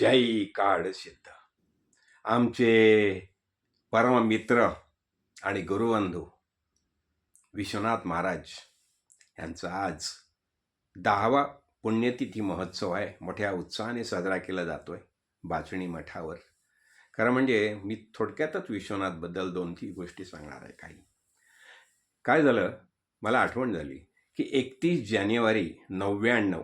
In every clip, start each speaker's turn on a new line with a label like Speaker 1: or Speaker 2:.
Speaker 1: जय काळ सिद्ध. आमचे परममित्र आणि गुरुबंधू विश्वनाथ महाराज यांचा आज दहावा पुण्यतिथी महोत्सव आहे. मोठ्या उत्साहाने साजरा केला जातो आहे बाचणी मठावर. खरं म्हणजे मी थोडक्यातच विश्वनाथबद्दल दोन तीन गोष्टी सांगणार आहे काही. काय झालं? मला आठवण झाली की एकतीस जानेवारी नव्याण्णव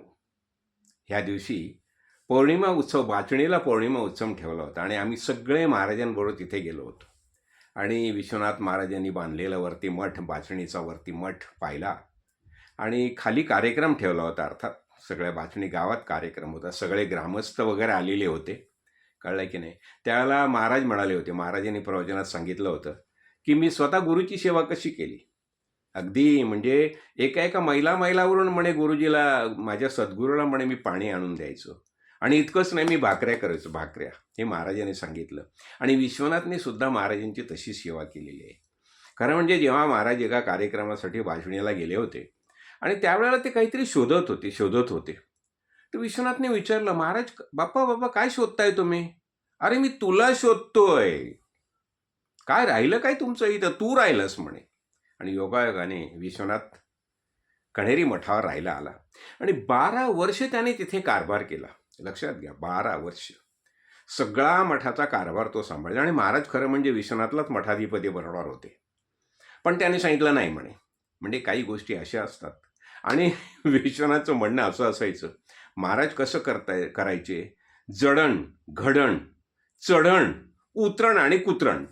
Speaker 1: ह्या दिवशी पौर्णिमा उत्सव वाचणीला पौर्णिमा उत्सव ठेवला होता आणि आम्ही सगळे महाराजांबरोबर तिथे गेलो होतो. आणि विश्वनाथ महाराजांनी बांधलेला वरती मठ बाचणीचा वरती मठ पाहिला. आणि खाली कार्यक्रम ठेवला होता अर्थात सगळ्या बाचणी गावात कार्यक्रम होता. सगळे ग्रामस्थ वगैरे आलेले होते. कळलं की नाही? त्यावेळेला महाराज म्हणाले होते. महाराजांनी प्रवचनात सांगितलं होतं की मी स्वतः गुरुची सेवा कशी केली? अगदी म्हणजे एका एका महिला मैलावरून म्हणे गुरुजीला माझ्या सद्गुरूला म्हणे मी पाणी आणून द्यायचो. आणि इतकंच नाही मी भाकऱ्या करायचो भाकऱ्या. हे महाराजांनी सांगितलं. आणि विश्वनाथने सुद्धा महाराजांची तशी सेवा केलेली आहे. खरं म्हणजे जेव्हा महाराज एका कार्यक्रमासाठी भाषणीला गेले होते आणि त्यावेळेला ते काहीतरी शोधत होते शोधत होते. तर विश्वनाथने विचारलं महाराज बाप्पा बाप्पा काय शोधताय तुम्ही? अरे मी तुला शोधतोय. काय राहिलं काय तुमचं इथं? तू राहिलंस म्हणे. आणि योगायोगाने विश्वनाथ कण्हेरी मठावर राहायला आला. आणि बारा वर्ष त्याने तिथे कारभार केला. लक्षात घ्या बारा वर्ष. सगळा मठाचा कारभार तो सांभाळला आणि महाराज खरं म्हणजे विश्वनाथलाच मठाधिपती बनवणार होते. पण त्याने सांगितलं नाही म्हणे. म्हणजे काही गोष्टी अशा असतात. आणि विश्वनाथचं म्हणणं असं असायचं महाराज कसं करताय करायचे? जडण घडण चढण उतरण आणि कुतरण.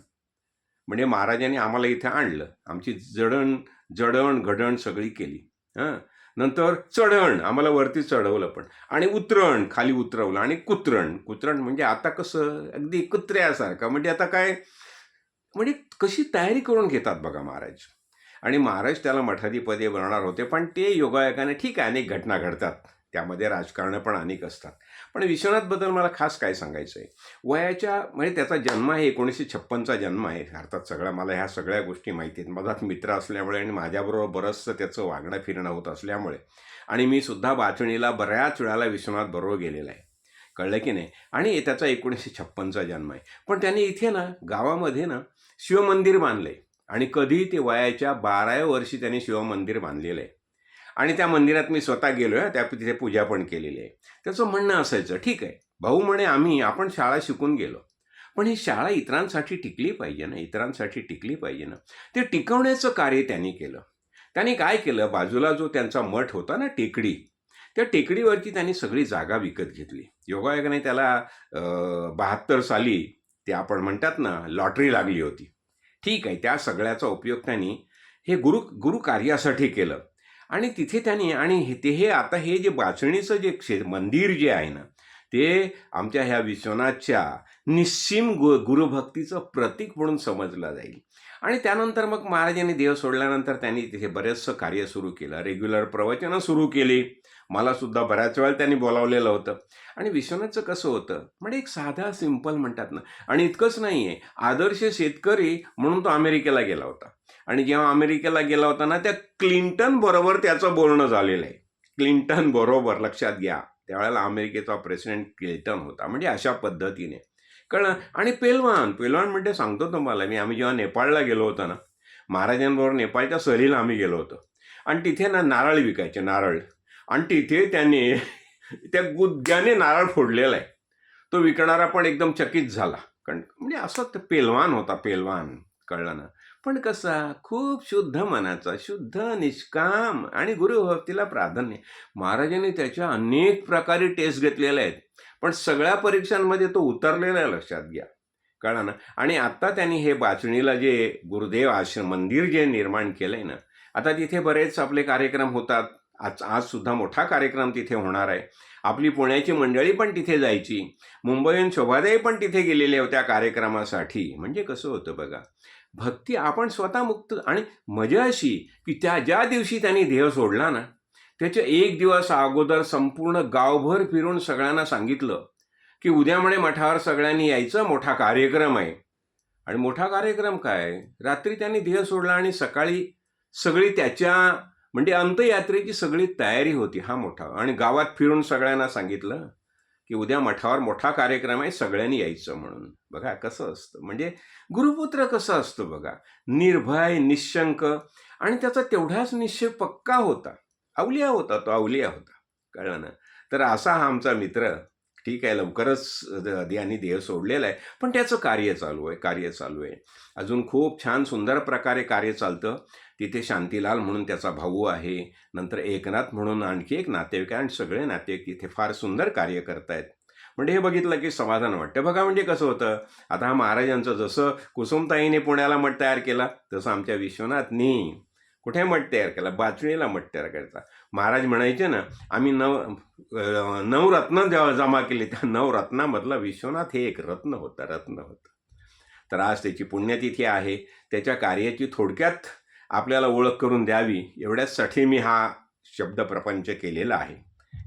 Speaker 1: म्हणजे महाराजांनी आम्हाला इथे आणलं. आमची जडण जडण घडण सगळी केली. हां? नंतर चढण आम्हाला वरती चढवलं पण. आणि उतरण खाली उतरवलं. आणि कुत्रण. कुत्रण म्हणजे आता कसं अगदी कुत्र्यासारखं म्हणजे आता काय म्हणजे कशी तयारी करून घेतात बघा महाराज. आणि महाराज त्याला मठाधिपदी बनणार होते पण ते योगायोगाने ठीक आहे अनेक घटना घडतात. त्यामध्ये राजकारण पण अनेक असतात. पण विश्वनाथबद्दल मला खास काय सांगायचं आहे वयाच्या म्हणजे त्याचा जन्म आहे एकोणीसशे छप्पनचा जन्म आहे. अर्थात सगळा मला ह्या सगळ्या गोष्टी माहिती आहेत. माझाच मित्र असल्यामुळे आणि माझ्याबरोबर बरंचसं त्याचं वागणं फिरणं होत असल्यामुळे. आणि मी सुद्धा वाचणीला बऱ्याच वेळाला विश्वनाथ बरोबर गेलेला आहे. कळलं की नाही? आणि त्याचा एकोणीसशे छप्पनचा जन्म आहे. पण त्याने इथे ना गावामध्ये ना शिवमंदिर बांधलं आहे आणि कधी ते वयाच्या बाराव्या वर्षी त्यांनी शिवमंदिर बांधलेलं आहे. आणि त्या मंदिरात मी स्वतः गेलो आहे त्या तिथे पूजा पण केलेली आहे. त्याचं म्हणणं असायचं ठीक आहे भाऊ म्हणे आम्ही आपण शाळा शिकून गेलो. पण ही शाळा इतरांसाठी टिकली पाहिजे ना इतरांसाठी टिकली पाहिजे ना. ते टिकवण्याचं कार्य त्यांनी केलं. त्यांनी काय केलं बाजूला जो त्यांचा मठ होता ना टेकडी त्या टेकडीवरची त्यांनी सगळी जागा विकत घेतली. योगायोगाने त्याला बहात्तर साली ते आपण म्हणतात ना लॉटरी लागली होती. ठीक आहे त्या सगळ्याचा उपयोग त्यांनी हे गुरु गुरु कार्यासाठी केलं. आणि तिथे त्यांनी आणि हे ते हे आता हे जे बाचणीचं जे क्षे मंदिर जे आहे ना ते आमच्या ह्या विश्वनाथच्या निस्सीम गु गुरुभक्तीचं प्रतीक म्हणून समजलं जाईल. आणि त्यानंतर मग महाराजांनी देव सोडल्यानंतर त्यांनी तिथे बरेचसं कार्य सुरू केलं. रेग्युलर प्रवचनं सुरू केली. मला सुद्धा बऱ्याच वेळा त्यांनी बोलावलेलं होतं. आणि विश्वनाथचं कसं होतं? म्हणजे एक साधा सिंपल म्हणतात ना आणि इतकंच नाही आहे आदर्श शेतकरी म्हणून तो अमेरिकेला गेला होता. आणि जेव्हा अमेरिकेला गेला होता ना त्या क्लिंटन बरोबर त्याचं बोलणं झालेलं आहे. क्लिंटन बरोबर लक्षात घ्या. त्यावेळेला अमेरिकेचा प्रेसिडेंट क्लिंटन होता म्हणजे अशा पद्धतीने. कळलं? आणि पेलवान पेलवान म्हणजे सांगतो तुम्हाला मी आम्ही जेव्हा नेपाळला गेलो होतो ना महाराजांबरोबर नेपाळच्या सहलीला आम्ही गेलो होतो. आणि तिथे ना नारळ विकायचे नारळ. आणि तिथे त्यांनी त्या गुद्ग्याने नारळ फोडलेला आहे. तो विकणारा पण एकदम चकित झाला. कारण म्हणजे असं ते पेलवान होता पेलवान. कळलं ना? पण कसा? खूप शुद्ध मनाचा शुद्ध निष्काम आणि गुरुभक्तीला प्राधान्य. महाराजांनी त्याच्या अनेक प्रकारे टेस्ट घेतलेल्या आहेत. पण सगळ्या परीक्षांमध्ये तो उतरलेला आहे लक्षात घ्या. कळा ना? आणि आत्ता त्यांनी हे बाचणीला जे गुरुदेव आश्रम मंदिर जे निर्माण केलं आहे ना आता तिथे बरेच आपले कार्यक्रम होतात. आज आज सुद्धा मोठा कार्यक्रम तिथे होणार आहे. आपली पुण्याची मंडळी पण तिथे जायची. मुंबईहून शोभादेवी पण तिथे गेलेल्या होत्या कार्यक्रमासाठी. म्हणजे कसं होतं बघा भक्ती आपण स्वतः मुक्त आणि मजा अशी की त्या ज्या दिवशी त्यांनी देह सोडला ना त्याच्या एक दिवस अगोदर संपूर्ण गावभर फिरून सगळ्यांना सांगितलं की उद्या म्हणे मठावर सगळ्यांनी यायचं मोठा कार्यक्रम आहे. आणि मोठा कार्यक्रम काय? रात्री त्यांनी देह सोडला आणि सकाळी सगळी त्याच्या म्हणजे अंतयात्रेची सगळी तयारी होती हा मोठा. आणि गावात फिरून सगळ्यांना सांगितलं की उद्या मठावर मोठा कार्यक्रम आहे सगळ्यांनी यायचं म्हणून. बघा कसं असतं. म्हणजे गुरुपुत्र कसं असतं बघा. निर्भय निशंक आणि त्याचा तेवढाच निश्चय पक्का होता. अवलिया होता तो अवलिया होता. कळलं ना? तर असा हा आमचा मित्र ठीक आहे लवकरच द- यांनी देह सोडलेलं आहे. पण त्याचं कार्य चालू आहे कार्य चालू आहे. अजून खूप छान सुंदर प्रकारे कार्य चालतं. तिथे शांतीलाल म्हणून त्याचा भाऊ आहे. नंतर एकनाथ म्हणून आणखी एक नातेवाईक आहे आणि सगळे नातेवाईक तिथे फार सुंदर कार्य करतायत. म्हणजे हे बघितलं की समाधान वाटतं. बघा म्हणजे कसं होतं? आता हा महाराजांचं जसं कुसुमताईने पुण्याला मठ तयार केला तसं आमच्या विश्वनाथनी कुठे मठ तयार केला? बाचणीला मठ तयार करायचा. महाराज म्हणायचे ना आम्ही नव नवरत्न जेव्हा जमा केली त्या नवरत्नामधला विश्वनाथ हे एक रत्न होता रत्न होतं. तर आज त्याची पुण्यतिथी आहे. त्याच्या कार्याची थोडक्यात आपल्याला ओळख करून द्यावी एवढ्याचसाठी मी हा शब्द प्रपंच केलेला आहे.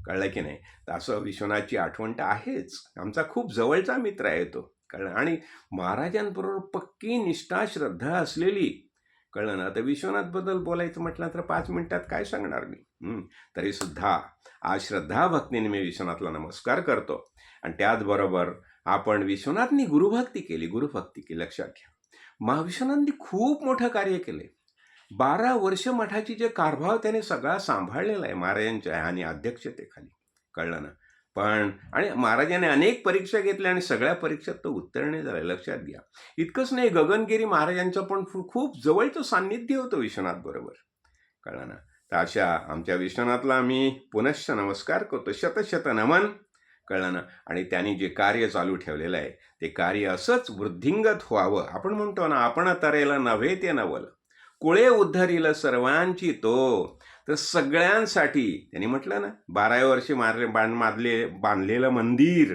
Speaker 1: कळलं की नाही? तर असं विश्वनाथची आठवण तर आहेच. आमचा खूप जवळचा मित्र आहे तो. कळलं? आणि महाराजांबरोबर पक्की निष्ठा श्रद्धा असलेली कळलं ना? तर विश्वनाथबद्दल बोलायचं म्हटलं तर पाच मिनिटात काय सांगणार मी? तरीसुद्धा आज श्रद्धा भक्तीने मी विश्वनाथला नमस्कार करतो. आणि त्याचबरोबर आपण विश्वनाथनी गुरुभक्ती केली गुरुभक्ती केली लक्षात घ्या. महाविश्वनाथनी खूप मोठं कार्य केले बारा वर्ष मठाची जे कारभाव त्याने सगळा सांभाळलेला आहे महाराजांच्या आणि अध्यक्षतेखाली. कळलं ना? पण आणि महाराजांनी अनेक परीक्षा घेतल्या आणि सगळ्या परीक्षेत तो उत्तीर्ण झाला. लक्षात घ्या. इतकंच नाही गगनगिरी महाराजांचं पण खूप जवळचं सान्निध्य होतं विश्वनाथ बरोबर. कळलं ना? तर अशा आमच्या विश्वनाथला आम्ही पुनश्च नमस्कार करतो. शतशत नमन. कळलं ना? आणि त्यांनी जे कार्य चालू ठेवलेलं आहे ते कार्य असंच वृद्धिंगत व्हावं. आपण म्हणतो ना आपण तरेला नव्हे ते नवल. कुळे उद्धरील सर्वांची तो. तर सगळ्यांसाठी त्यांनी म्हटलं ना बाराव्या वर्षी मारले बांध मारले बांधलेलं मंदिर.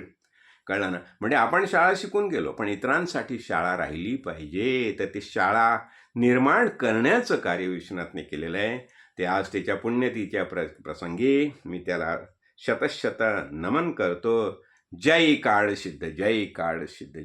Speaker 1: कळलं ना? म्हणजे आपण शाळा शिकून गेलो पण इतरांसाठी शाळा राहिली पाहिजे. तर ती शाळा निर्माण करण्याचं कार्य विश्वनाथने केलेलं आहे. ते आज त्याच्या पुण्यतीच्या प्र प्रसंगी मी त्याला शतशत नमन करतो. जय काळ सिद्ध जय काळ सिद्ध